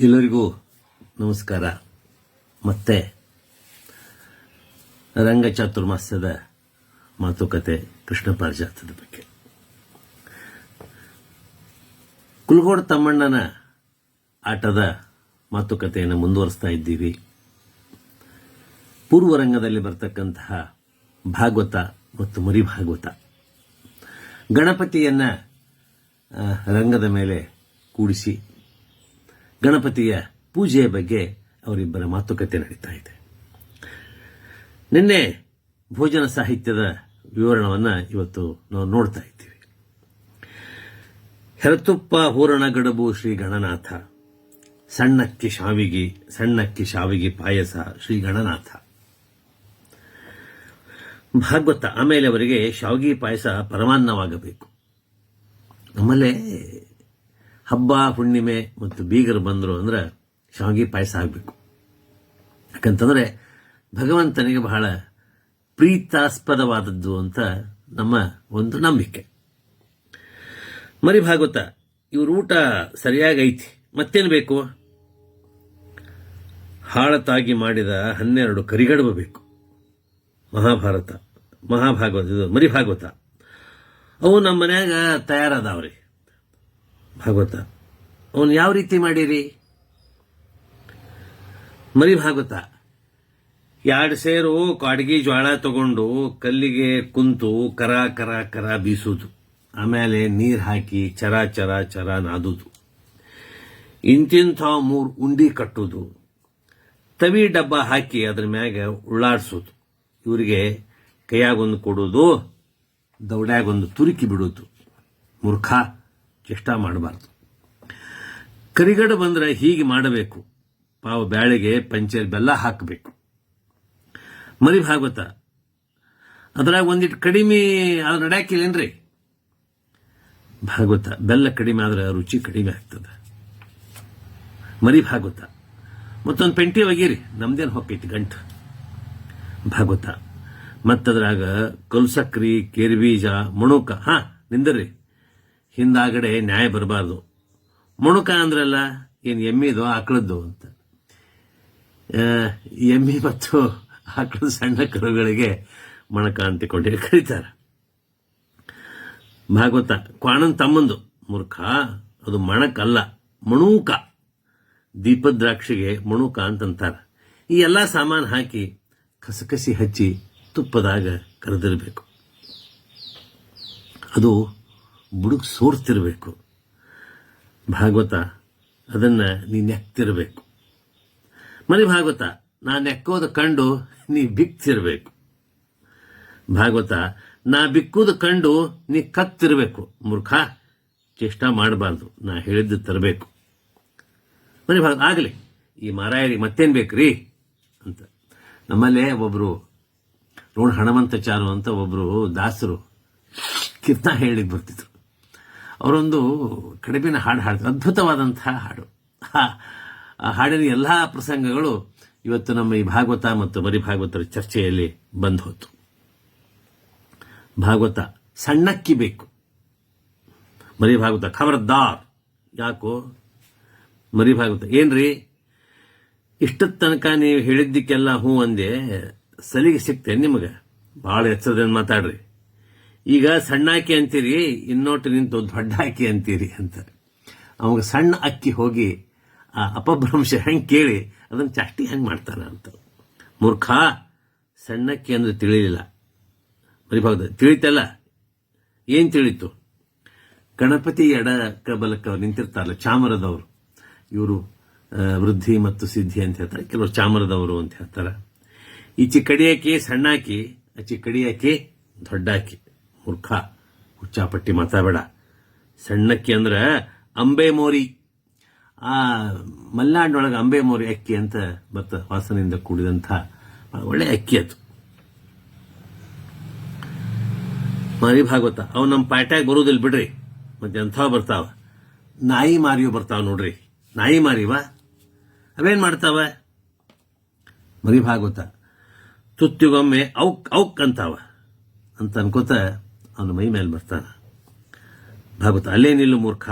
ಎಲ್ಲರಿಗೂ ನಮಸ್ಕಾರ. ಮತ್ತೆ ರಂಗ ಚಾತುರ್ಮಾಸ್ಯದ ಮಾತುಕತೆ ಕೃಷ್ಣ ಪಾರಿಜಾತದ ಬಗ್ಗೆ. ಕುಲ್ಗೋಡ್ ತಮ್ಮಣ್ಣನ ಆಟದ ಮಾತುಕತೆಯನ್ನು ಮುಂದುವರಿಸ್ತಾ ಇದ್ದೀವಿ. ಪೂರ್ವ ರಂಗದಲ್ಲಿ ಬರ್ತಕ್ಕಂತಹ ಭಾಗವತ ಮತ್ತು ಮರಿ ಭಾಗವತ ಗಣಪತಿಯನ್ನ ರಂಗದ ಮೇಲೆ ಕೂಡಿಸಿ ಗಣಪತಿಯ ಪೂಜೆಯ ಬಗ್ಗೆ ಅವರಿಬ್ಬರ ಮಾತುಕತೆ ನಡೀತಾ ಇದೆ. ನಿನ್ನೆ ಭೋಜನ ಸಾಹಿತ್ಯದ ವಿವರಣವನ್ನು ಇವತ್ತು ನಾವು ನೋಡ್ತಾ ಇದ್ದೀವಿ. ಹೆರತುಪ್ಪ ಹೂರಣಗಡಬು ಶ್ರೀ ಗಣನಾಥ. ಸಣ್ಣಕ್ಕಿ ಶಾವಿಗಿ, ಸಣ್ಣಕ್ಕಿ ಶಾವಿಗೆ ಪಾಯಸ ಶ್ರೀ ಗಣನಾಥ. ಭಾಗವತ ಆಮೇಲೆ ಅವರಿಗೆ ಶಾವಿಗೆ ಪಾಯಸ ಪರಮಾನ್ನವಾಗಬೇಕು. ನಮ್ಮಲ್ಲೇ ಹಬ್ಬ, ಹುಣ್ಣಿಮೆ ಮತ್ತು ಬೀಗರು ಬಂದರು ಅಂದ್ರೆ ಶಾವಿಗೆ ಪಾಯಸ ಆಗಬೇಕು. ಯಾಕಂತಂದ್ರೆ ಭಗವಂತನಿಗೆ ಬಹಳ ಪ್ರೀತಾಸ್ಪದವಾದದ್ದು ಅಂತ ನಮ್ಮ ಒಂದು ನಂಬಿಕೆ. ಮರಿ ಭಾಗವತ ಇವ್ರ ಊಟ ಸರಿಯಾಗೈತಿ ಮತ್ತೇನು ಬೇಕು? ಹಾಳತಾಗಿ ಮಾಡಿದ ಹನ್ನೆರಡು ಕರಿಗಡುಬು ಬೇಕು. ಮಹಾಭಾರತ, ಮಹಾಭಾಗವತ, ಇದು ಮರಿ ಭಾಗವತ ಅವು ನಮ್ಮ ಮನ್ಯಾಗ ತಯಾರದಾವ್ರಿ. ಭಾಗವತ. ಅವನು ಯಾವ ರೀತಿ ಮಾಡಿರಿ? ಮರಿ ಭಾಗವತ. ಎರಡು ಸೇರು ಕಾಡ್ಗಿ ಜ್ವಾಳ ತಗೊಂಡು ಕಲ್ಲಿಗೆ ಕುಂತು ಕರ ಕರ ಕರ ಬೀಸುದು. ಆಮೇಲೆ ನೀರು ಹಾಕಿ ಚರ ಚರ ಚರ ನಾದುದು. ಇಂತಿಂಥ ಮೂರು ಉಂಡಿ ಕಟ್ಟುದು. ತವಿ ಡಬ್ಬ ಹಾಕಿ ಅದ್ರ ಮ್ಯಾಗ ಉಳ್ಳಾಡ್ಸೋದು. ಇವರಿಗೆ ಕೈಯಾಗೊಂದು ಕೊಡೋದು, ದೌಡ್ಯಾಗೊಂದು ತುರುಕಿ ಬಿಡೋದು. ಮೂರ್ಖ. ಚೇಷ್ಟ ಮಾಡಬಾರ್ದು. ಕರಿಗಡ ಬಂದ್ರೆ ಹೀಗೆ ಮಾಡಬೇಕು. ಪಾವ ಬ್ಯಾಳೆಗೆ ಪಂಚರ್ ಬೆಲ್ಲ ಹಾಕಬೇಕು. ಮರಿ ಭಾಗವತ ಅದ್ರಾಗ ಒಂದಿಟ್ಟು ಕಡಿಮೆ ಅದು ನಡ್ಯಾಕಿಲ್ಲೇನ್ರಿ ಭಾಗವತ ಬೆಲ್ಲ ಕಡಿಮೆ ಆದ್ರೆ ರುಚಿ ಕಡಿಮೆ ಆಗ್ತದೆ. ಮರಿ ಭಾಗವತ ಮತ್ತೊಂದು ಪೆಂಟಿ ಒಗೀರಿ ನಮ್ದೇನು ಹೊಕ್ಕೈತಿ ಗಂಟು. ಭಾಗವತ ಮತ್ತದ್ರಾಗ ಕಲ್ಸಕ್ರಿ, ಕೇರ್ಬೀಜ, ಮುಣುಕ. ಹಾ ನಿಂದರ್ರಿ ಹಿಂದಾಗಡೆ ನ್ಯಾಯ ಬರಬಾರ್ದು. ಮುಣುಕ ಅಂದ್ರಲ್ಲ, ಏನು ಎಮ್ಮಿದು ಆಕಳದ್ದು ಅಂತ. ಎಮ್ಮಿ ಮತ್ತು ಆಕಳ ಸಣ್ಣ ಕರುಗಳಿಗೆ ಮೊಣಕ ಅಂತ ಕೊಂಡೇ ಕರೀತಾರೆ ಭಾಗವತ ಕ್ವಾಣನ್ ತಮ್ಮಂದು. ಮೂರ್ಖ, ಅದು ಮಣಕಲ್ಲ, ಮಣೂಕ. ದೀಪದ ದ್ರಾಕ್ಷಿಗೆ ಮಣುಕ ಅಂತಂತಾರ. ಈ ಎಲ್ಲ ಸಾಮಾನು ಹಾಕಿ ಕಸಕಸಿ ಹಚ್ಚಿ ತುಪ್ಪದಾಗ ಕರೆದಿರಬೇಕು. ಅದು ಬುಡುಕ್ ಸೋರ್ತಿರಬೇಕು. ಭಾಗವತ, ಅದನ್ನ ನೀ ನೆಕ್ತಿರಬೇಕು. ಮರಿ ಭಾಗವತ, ನಾ ನೆಕ್ಕೋದು ಕಂಡು ನೀ ಬಿಕ್ತಿರಬೇಕು. ಭಾಗವತ, ನಾ ಬಿಕ್ಕುದು ಕಂಡು ನೀ ಕತ್ತಿರಬೇಕು. ಮೂರ್ಖ, ಚೇಷ್ಟ ಮಾಡಬಾರ್ದು. ನಾ ಹೇಳಿದ್ದು ತರಬೇಕು. ಮರಿ ಭಾಗ ಆಗಲಿ, ಈ ಮಾರಾಯರಿ ಮತ್ತೇನ್ ಬೇಕ್ರಿ? ಅಂತ. ನಮ್ಮಲ್ಲೇ ಒಬ್ಬರು ರೋಣ ಹಣಮಂತಚಾರು ಅಂತ ಒಬ್ಬರು ದಾಸರು ಕೀರ್ತನ ಹೇಳಿ ಬರ್ತಿದ್ರು. ಅವರೊಂದು ಕಡಿಮೆನ ಹಾಡು ಹಾಡ್ತಾರೆ ಅದ್ಭುತವಾದಂತಹ ಹಾಡು. ಆ- ಹಾಡಿನ ಎಲ್ಲ ಪ್ರಸಂಗಗಳು ಇವತ್ತು ನಮ್ಮ ಈ ಭಾಗವತ ಮತ್ತು ಮರಿ ಭಾಗವತರ ಚರ್ಚೆಯಲ್ಲಿ ಬಂದು ಹೋತು ಭಾಗವತ ಸಣ್ಣಕ್ಕಿ ಬೇಕು. ಮರಿ ಭಾಗವತ ಖಬರ್ದಾರ್. ಯಾಕೋ? ಮರಿ ಭಾಗವತ ಏನ್ರಿ? ಇಷ್ಟದ ತನಕ ನೀವು ಹೇಳಿದ್ದಕ್ಕೆಲ್ಲ ಹ್ಞೂ ಅಂದೆ ಸಲಿಗೆ ಸಿಕ್ತೆ ನಿಮಗೆ? ಭಾಳ ಎಚ್ಚರದಿಂದ ಮಾತಾಡ್ರಿ. ಈಗ ಸಣ್ಣ ಅಕ್ಕಿ ಅಂತೀರಿ, ಇನ್ನೊಟ್ಟು ನಿಂತು ದೊಡ್ಡ ಅಕ್ಕಿ ಅಂತೀರಿ ಅಂತ. ಅವಾಗ ಸಣ್ಣ ಅಕ್ಕಿ ಹೋಗಿ, ಆ ಅಪಭ್ರಂಶ ಹೆಂಗೆ ಕೇಳಿ, ಅದನ್ನ ಚಾಷ್ಟಿ ಹೆಂಗೆ ಮಾಡ್ತಾನ ಅಂತ. ಮೂರ್ಖ ಸಣ್ಣಕ್ಕಿ ಅಂದ್ರೆ ತಿಳಿಲಿಲ್ಲ. ಮರಿಭಾಗದ ತಿಳಿತಲ್ಲ? ಏನು ತಿಳಿತು? ಗಣಪತಿ ಎಡ ಕಬಲಕ್ಕೆ ನಿಂತಿರ್ತಾರಲ್ಲ, ಚಾಮರದವರು. ಇವರು ವೃದ್ಧಿ ಮತ್ತು ಸಿದ್ಧಿ ಅಂತ ಹೇಳ್ತಾರೆ, ಕೆಲವರು ಚಾಮರದವರು ಅಂತ ಹೇಳ್ತಾರೆ. ಈ ಸಣ್ಣ ಸಣ್ಣಾಕಿ ಆ ದೊಡ್ಡ ದೊಡ್ಡಾಕಿ ಮೂರ್ಖ, ಹುಚ್ಚಾಪಟ್ಟಿ ಮಾತಾಡಬೇಡ. ಸಣ್ಣಕ್ಕಿ ಅಂದ್ರೆ ಅಂಬೆ ಮೋರಿ. ಆ ಮಲ್ನಾಡಿನೊಳಗೆ ಅಂಬೆ ಮೋರಿ ಅಕ್ಕಿ ಅಂತ ಬರ್ತ ವಾಸನೆಯಿಂದ ಕೂಡಿದಂಥ ಒಳ್ಳೆ ಅಕ್ಕಿ ಅದು. ಮರಿ ಭಾಗವತ, ಅವು ನಮ್ಮ ಪಾಟ್ಯಾಗ ಬರೋದಿಲ್ಲ ಬಿಡ್ರಿ. ಮತ್ತೆ ಎಂಥವ ಬರ್ತಾವ? ನಾಯಿ ಮಾರಿಯೋ ಬರ್ತಾವ ನೋಡ್ರಿ. ನಾಯಿ ಮಾರಿವ? ಅವೇನು ಮಾಡ್ತಾವ? ಮರಿ ಭಾಗವತ, ತುತ್ತಿಗೊಮ್ಮೆ ಔಕ್ ಔಕ್ ಅಂತಾವ. ಅಂತ ಅನ್ಕೋತ ಅವನ ಮೈ ಮೇಲೆ ಬರ್ತಾನ ಭಾಗವತ, ಅಲ್ಲೇ ನಿಲ್ಲು ಮೂರ್ಖ.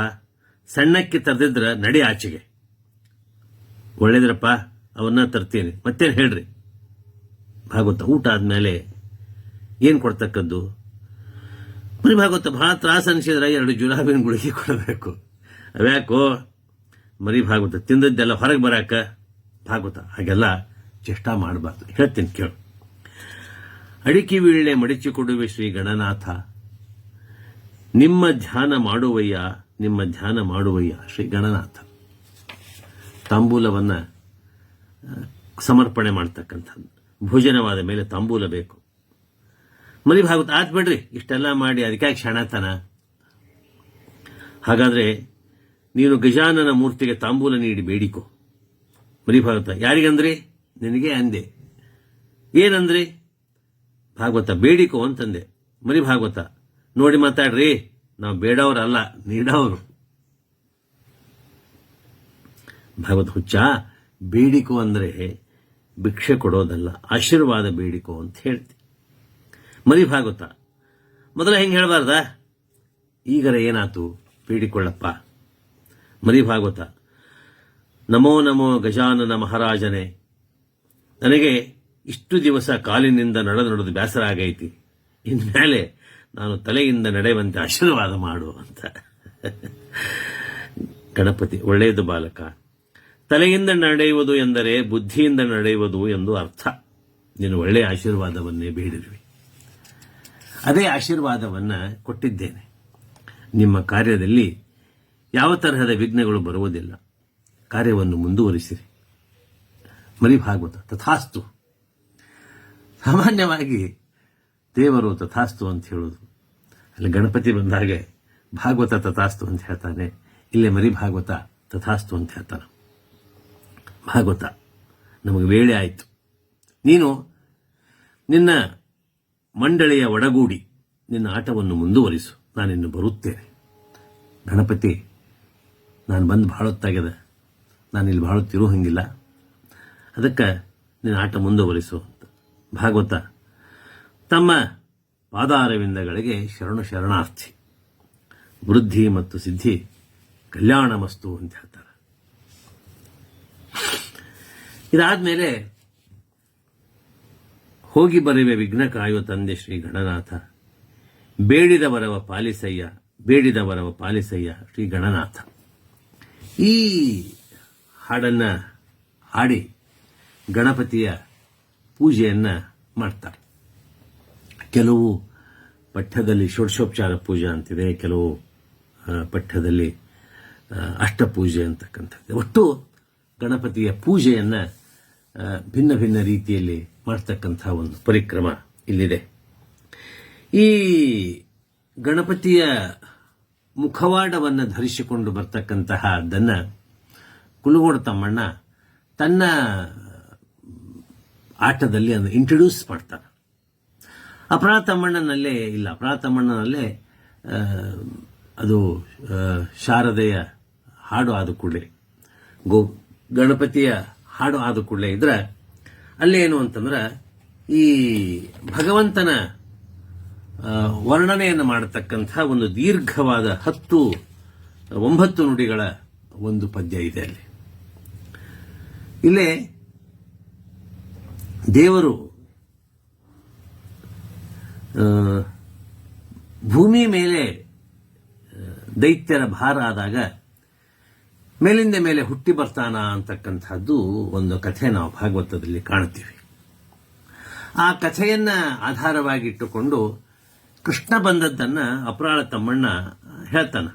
ಸಣ್ಣಕ್ಕೆ ತರದಿದ್ರ ನಡಿ ಆಚೆಗೆ. ಒಳ್ಳೇದ್ರಪ್ಪ, ಅವನ್ನ ತರ್ತೀನಿ. ಮತ್ತೇನು ಹೇಳ್ರಿ? ಭಾಗವತ, ಊಟ ಆದ್ಮೇಲೆ ಏನು ಕೊಡ್ತಕ್ಕದ್ದು? ಮರಿ ಭಾಗವತ ಬಹಳ ತ್ರಾಸ ಅನಿಸಿದ್ರೆ ಎರಡು ಜುಲಾಬಿನ ಗುಳಿಗೆ ಕೊಡಬೇಕು. ಅವ್ಯಾಕೋ ಮರಿ ಭಾಗವತ, ತಿಂದದ್ದೆಲ್ಲ ಹೊರಗೆ ಬರಾಕ? ಭಾಗವತ, ಹಾಗೆಲ್ಲ ಚೇಷ್ಟ ಮಾಡಬಾರ್ದು. ಹೇಳ್ತೀನಿ, ಕೇಳು. ಅಡಿಕೆ ವೀಳ್ಳೆ ಮಡಚಿಕೊಡುವೆ ಶ್ರೀ ಗಣನಾಥ. ನಿಮ್ಮ ಧ್ಯಾನ ಮಾಡುವಯ್ಯ, ನಿಮ್ಮ ಧ್ಯಾನ ಮಾಡುವಯ್ಯ ಶ್ರೀ ಗಣನಾಥ. ತಾಂಬೂಲವನ್ನು ಸಮರ್ಪಣೆ ಮಾಡ್ತಕ್ಕಂಥದ್ದು. ಭೋಜನವಾದ ಮೇಲೆ ತಾಂಬೂಲ ಬೇಕು. ಮರಿ ಭಾಗವತ, ಆತ್ ಬಿಡ್ರಿ, ಇಷ್ಟೆಲ್ಲ ಮಾಡಿ ಅದಕ್ಕೆ ಕ್ಷಣತನ ಹಾಗಾದರೆ ನೀನು ಗಜಾನನ ಮೂರ್ತಿಗೆ ತಾಂಬೂಲ ನೀಡಿ ಬೇಡಿಕೊ. ಮರಿ ಭಾಗವತ, ಯಾರಿಗಂದ್ರೆ? ನಿನಗೆ ಅಂದೆ. ಏನಂದ್ರಿ? ಭಾಗವತ, ಬೇಡಿಕೋ ಅಂತಂದೆ. ಮರಿ ಭಾಗವತ. ನೋಡಿ ಮಾತಾಡ್ರಿ. ನಾವು ಬೇಡವರಲ್ಲ, ನೀಡವರು. ಭಾಗವತ ಹುಚ್ಚ, ಬೇಡಿಕೊ ಅಂದ್ರೆ ಭಿಕ್ಷೆ ಕೊಡೋದಲ್ಲ, ಆಶೀರ್ವಾದ ಬೇಡಿಕೊ ಅಂತ ಹೇಳ್ತಿ. ಮರಿ ಭಾಗವತ. ಮೊದಲ ಹೆಂಗೆ ಹೇಳಬಾರ್ದ? ಈಗರ ಏನಾತು? ಬೇಡಿಕೊಳ್ಳಪ್ಪ. ಮರಿ ಭಾಗವತ. ನಮೋ ನಮೋ ಗಜಾನನ ಮಹಾರಾಜನೇ. ನನಗೆ ಇಷ್ಟು ದಿವಸ ಕಾಲಿನಿಂದ ನಡೆದು ನಡೆದು ಬೇಸರ ಆಗೈತಿ. ಇನ್ಮೇಲೆ ನಾನು ತಲೆಯಿಂದ ನಡೆಯುವಂತೆ ಆಶೀರ್ವಾದ ಮಾಡು ಅಂತ. ಗಣಪತಿ, ಒಳ್ಳೆಯದು ಬಾಲಕ. ತಲೆಯಿಂದ ನಡೆಯುವುದು ಎಂದರೆ ಬುದ್ಧಿಯಿಂದ ನಡೆಯುವುದು ಎಂದು ಅರ್ಥ. ನೀನು ಒಳ್ಳೆಯ ಆಶೀರ್ವಾದವನ್ನೇ ಬೇಡಿರುವೆ. ಅದೇ ಆಶೀರ್ವಾದವನ್ನು ಕೊಟ್ಟಿದ್ದೇನೆ. ನಿಮ್ಮ ಕಾರ್ಯದಲ್ಲಿ ಯಾವ ತರಹದ ವಿಘ್ನಗಳು ಬರುವುದಿಲ್ಲ. ಕಾರ್ಯವನ್ನು ಮುಂದುವರಿಸಿರಿ. ಮರಿ ಭಾಗವತ ತಥಾಸ್ತು. ಸಾಮಾನ್ಯವಾಗಿ ದೇವರು ತಥಾಸ್ತು ಅಂತ ಹೇಳೋದು. ಅಲ್ಲಿ ಗಣಪತಿ ಬಂದಾಗೆ ಭಾಗವತ ತಥಾಸ್ತು ಅಂತ ಹೇಳ್ತಾನೆ. ಇಲ್ಲೇ ಮರಿ ಭಾಗವತ ತಥಾಸ್ತು ಅಂತ ಹೇಳ್ತಾನೆ. ಭಾಗವತ, ನಮಗೆ ವೇಳೆ ಆಯಿತು. ನೀನು ನಿನ್ನ ಮಂಡಳಿಯ ಒಡಗೂಡಿ ನಿನ್ನ ಆಟವನ್ನು ಮುಂದುವರಿಸು. ನಾನಿನ್ನು ಬರುತ್ತೇನೆ. ಗಣಪತಿ, ನಾನು ಬಂದು ಭಾಳ ಹೊತ್ತಾಗ್ಯದ ನಾನು ಇಲ್ಲಿ ಭಾಳ ತಿರು ಹಂಗಿಲ್ಲ. ಅದಕ್ಕೆ ನಿನ್ನ ಆಟ ಮುಂದುವರಿಸು ಭಾಗವತ. ತಮ್ಮ ಪಾದಾರವಿಂದಗಳಿಗೆ ಶರಣು ಶರಣಾರ್ಥಿ. ವೃದ್ಧಿ ಮತ್ತು ಸಿದ್ಧಿ, ಕಲ್ಯಾಣ ಮಸ್ತು ಅಂತ ಹೇಳ್ತಾರೆ. ಇದಾದ್ಮೇಲೆ ಹೋಗಿ ಬರುವೆ ವಿಘ್ನ ಕಾಯುವ ತಂದೆ ಶ್ರೀ ಗಣನಾಥ. ಬೇಡಿದವರವ ಪಾಲಿಸಯ್ಯ ಬೇಡಿದವರವ ಪಾಲಿಸಯ್ಯ ಶ್ರೀ ಗಣನಾಥ. ಈ ಹಾಡನ್ನು ಹಾಡಿ ಗಣಪತಿಯ ಪೂಜೆಯನ್ನ ಮಾಡ್ತಾರೆ. ಕೆಲವು ಪಠ್ಯದಲ್ಲಿ ಷೋಡಶೋಪಚಾರ ಪೂಜೆ ಅಂತಿದೆ, ಕೆಲವು ಪಠ್ಯದಲ್ಲಿ ಅಷ್ಟಪೂಜೆ ಅಂತಕ್ಕಂಥದ್ದು. ಒಟ್ಟು ಗಣಪತಿಯ ಪೂಜೆಯನ್ನು ಭಿನ್ನ ಭಿನ್ನ ರೀತಿಯಲ್ಲಿ ಮಾಡ್ತಕ್ಕಂಥ ಒಂದು ಪರಿಕ್ರಮ ಇಲ್ಲಿದೆ. ಈ ಗಣಪತಿಯ ಮುಖವಾಡವನ್ನು ಧರಿಸಿಕೊಂಡು ಬರ್ತಕ್ಕಂತಹ ಅದನ್ನು ಕುಲಗೋಡು ತಮ್ಮಣ್ಣ ತನ್ನ ಆಟದಲ್ಲಿ ಅದನ್ನು ಇಂಟ್ರೊಡ್ಯೂಸ್ ಮಾಡ್ತಾರೆ. ಅಪರಾಧ ತಮ್ಮಣ್ಣನಲ್ಲೇ ಇಲ್ಲ. ಅಪರಾಧ ತಮ್ಮಣ್ಣನಲ್ಲೇ ಅದು ಶಾರದೆಯ ಹಾಡು ಆದ ಕೂಡಲೇ, ಗೋ, ಗಣಪತಿಯ ಹಾಡು ಆದ ಕೂಡಲೇ ಇದ್ರೆ ಅಲ್ಲೇನು ಅಂತಂದ್ರೆ, ಈ ಭಗವಂತನ ವರ್ಣನೆಯನ್ನು ಮಾಡತಕ್ಕಂಥ ಒಂದು ದೀರ್ಘವಾದ ಹತ್ತು, ಒಂಬತ್ತು ನುಡಿಗಳ ಒಂದು ಪದ್ಯ ಇದೆ ಅಲ್ಲಿ. ಇಲ್ಲೇ ದೇವರು ಭೂಮಿ ಮೇಲೆ ದೈತ್ಯರ ಭಾರ ಆದಾಗ ಮೇಲಿಂದ ಮೇಲೆ ಹುಟ್ಟಿ ಬರ್ತಾನ ಅಂತಕ್ಕಂಥದ್ದು ಒಂದು ಕಥೆ ನಾವು ಭಾಗವತದಲ್ಲಿ ಕಾಣ್ತೀವಿ ಆ ಕಥೆಯನ್ನ ಆಧಾರವಾಗಿಟ್ಟುಕೊಂಡು ಕೃಷ್ಣ ಬಂದದ್ದನ್ನು ಅಪರಾಳ ತಮ್ಮಣ್ಣ ಹೇಳ್ತಾನ.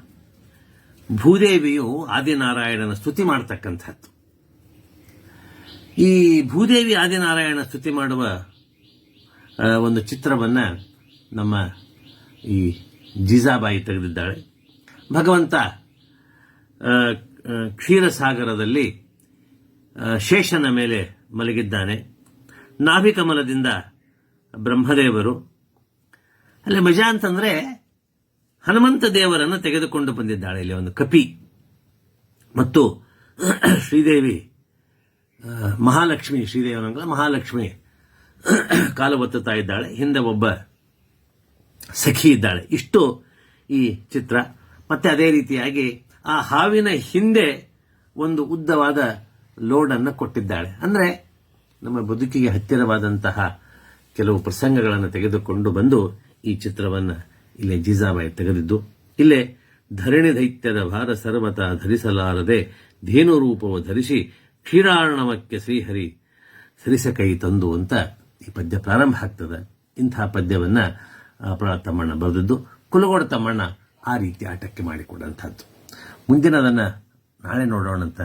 ಭೂದೇವಿಯು ಆದಿನಾರಾಯಣನ ಸ್ತುತಿ ಮಾಡ್ತಕ್ಕಂಥದ್ದು. ಈ ಭೂದೇವಿ ಆದಿನಾರಾಯಣ ಸ್ತುತಿ ಮಾಡುವ ಒಂದು ಚಿತ್ರವನ್ನು ನಮ್ಮ ಈ ಜೀಜಾಬಾಯಿ ತೆಗೆದಿದ್ದಾಳೆ. ಭಗವಂತ ಕ್ಷೀರಸಾಗರದಲ್ಲಿ ಶೇಷನ ಮೇಲೆ ಮಲಗಿದ್ದಾನೆ. ನಾಭಿಕಮಲದಿಂದ ಬ್ರಹ್ಮದೇವರು. ಅಲ್ಲಿ ಮಜಾ ಅಂತಂದರೆ, ಹನುಮಂತ ದೇವರನ್ನು ತೆಗೆದುಕೊಂಡು ಬಂದಿದ್ದಾಳೆ. ಇಲ್ಲಿ ಒಂದು ಕಪಿ. ಮತ್ತು ಶ್ರೀದೇವಿ ಮಹಾಲಕ್ಷ್ಮಿ ಶ್ರೀದೇವನಂಗಳ ಮಹಾಲಕ್ಷ್ಮಿ ಕಾಲು ಇದ್ದಾಳೆ. ಹಿಂದೆ ಒಬ್ಬ ಸಖಿ ಇದ್ದಾಳೆ. ಇಷ್ಟು ಈ ಚಿತ್ರ. ಮತ್ತೆ ಅದೇ ರೀತಿಯಾಗಿ ಆ ಹಾವಿನ ಹಿಂದೆ ಒಂದು ಉದ್ದವಾದ ಲೋಡನ್ನು ಕೊಟ್ಟಿದ್ದಾಳೆ. ಅಂದ್ರೆ ನಮ್ಮ ಬದುಕಿಗೆ ಹತ್ತಿರವಾದಂತಹ ಕೆಲವು ಪ್ರಸಂಗಗಳನ್ನು ತೆಗೆದುಕೊಂಡು ಬಂದು ಈ ಚಿತ್ರವನ್ನ ಇಲ್ಲಿ ಜೀಜಾಬಾಯಿ ತೆಗೆದಿದ್ದು, ಇಲ್ಲೇ ಧರಣಿ ದೈತ್ಯದ ಭಾರ ಸರ್ವತ ಧರಿಸಲಾರದೆ, ಧೇನು ರೂಪವು ಧರಿಸಿ ಕ್ಷೀರಾರ್ಣವಕ್ಕೆ ಶ್ರೀಹರಿ ಸರಿಸ ಕೈ ತಂದು ಅಂತ ಈ ಪದ್ಯ ಪ್ರಾರಂಭ ಆಗ್ತದೆ. ಇಂತಹ ಪದ್ಯವನ್ನ ತಮ್ಮಣ್ಣ ಬರೆದಿದ್ದು. ಕುಲಗೋಡ ತಮ್ಮಣ್ಣ ಆ ರೀತಿ ಆಟಕ್ಕೆ ಮಾಡಿಕೊಡಂಥದ್ದು ಮುಂದಿನದನ್ನ ನಾಳೆ ನೋಡೋಣ ಅಂತ